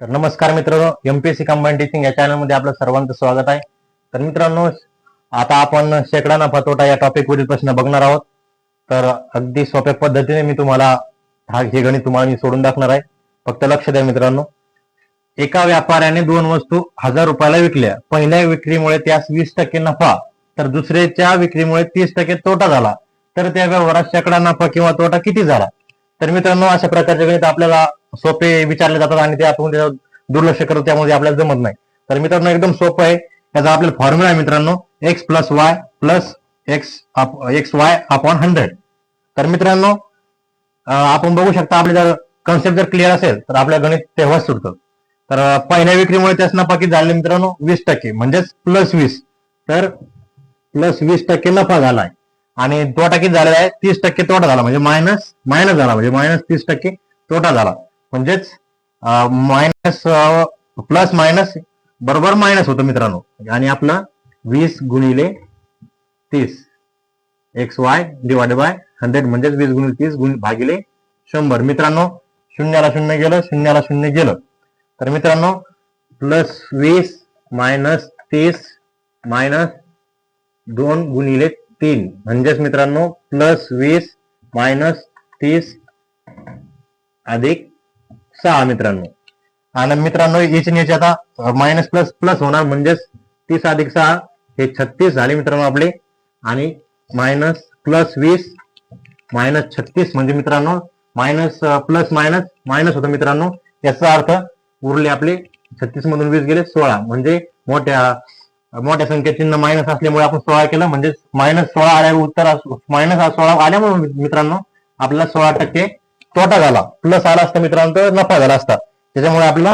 तर नमस्कार मित्रांनो एमपीएससी कंबाईन टीचिंग या चॅनलमध्ये आपलं सर्वांचं स्वागत आहे. तर मित्रांनो आता आपण शेकडा नफा तोटा या टॉपिकवरील प्रश्न बघणार आहोत. तर अगदी सोप्या पद्धतीने मी तुम्हाला हा हे गणित तुम्हाला मी सोडून दाखवणार आहे. फक्त लक्ष द्या मित्रांनो. एका व्यापाऱ्याने दोन वस्तू हजार रुपयाला विकल्या. पहिल्या विक्रीमुळे त्यास वीस टक्के नफा तर दुसऱ्याच्या विक्रीमुळे तीस टक्के तोटा झाला. तर त्या व्यवहारात शेकडा नफा किंवा तोटा किती झाला? तर मित्रांनो अशा प्रकारचे गणित आपल्याला सोपे विचारले जातात आणि ते आपण दुर्लक्ष करतो त्यामुळे आपल्याला जमत नाही. तर मित्रांनो एकदम सोपं आहे. त्याचा आपल्याला फॉर्म्युला आहे मित्रांनो X plus Y plus X X Y upon hundred तर मित्रांनो आपण बघू शकता आपले जर कन्सेप्ट जर क्लिअर असेल तर आपल्या गणित तेव्हाच सुटतं. तर पहिल्या विक्रीमुळे त्याच नफा झाले मित्रांनो? वीस टक्के म्हणजेच प्लस वीस. तर प्लस वीस टक्के नफा झालाय. आणि तोटा किती झालेला आहे? तीस टक्के तोटा झाला. म्हणजे मायनस मायनस झाला. म्हणजे मायनस तीस टक्के तोटा झाला. म्हणजेच मायनस प्लस मायनस बरोबर मायनस होतं मित्रांनो. आणि आपलं वीस गुणिले तीस. X Y divide by hundred म्हणजेच वीस गुणिले तीस गुण भागिले शंभर. मित्रांनो शून्याला शून्य गेलं शून्याला शून्य गेलं. तर मित्रांनो प्लस वीस मायनस तीस मायनस दोन गुणिले तीन. म्हणजेच मित्रांनो प्लस वीस मायनस तीस अधिक सहा मित्रांनो. आणि मित्रांनो याची याची आता मायनस प्लस प्लस होणार. म्हणजेच तीस अधिक सहा हे छत्तीस झाले मित्रांनो आपले. आणि मायनस प्लस वीस मायनस छत्तीस म्हणजे मित्रांनो मायनस प्लस मायनस मायनस होतं मित्रांनो. याचा अर्थ उरले आपले छत्तीस मधून वीस गेले सोळा. म्हणजे मोठ्या मोठ्या संख्येत चिन्ह मायनस असल्यामुळे आपण सोळा केलं. म्हणजे मायनस सोळा आल्यावर उत्तर मायनस सोळा आल्यामुळे मित्रांनो आपल्याला सोळा टक्के तोटा झाला. प्लस आला असता मित्रांनो नफा झाला असता. त्याच्यामुळे आपला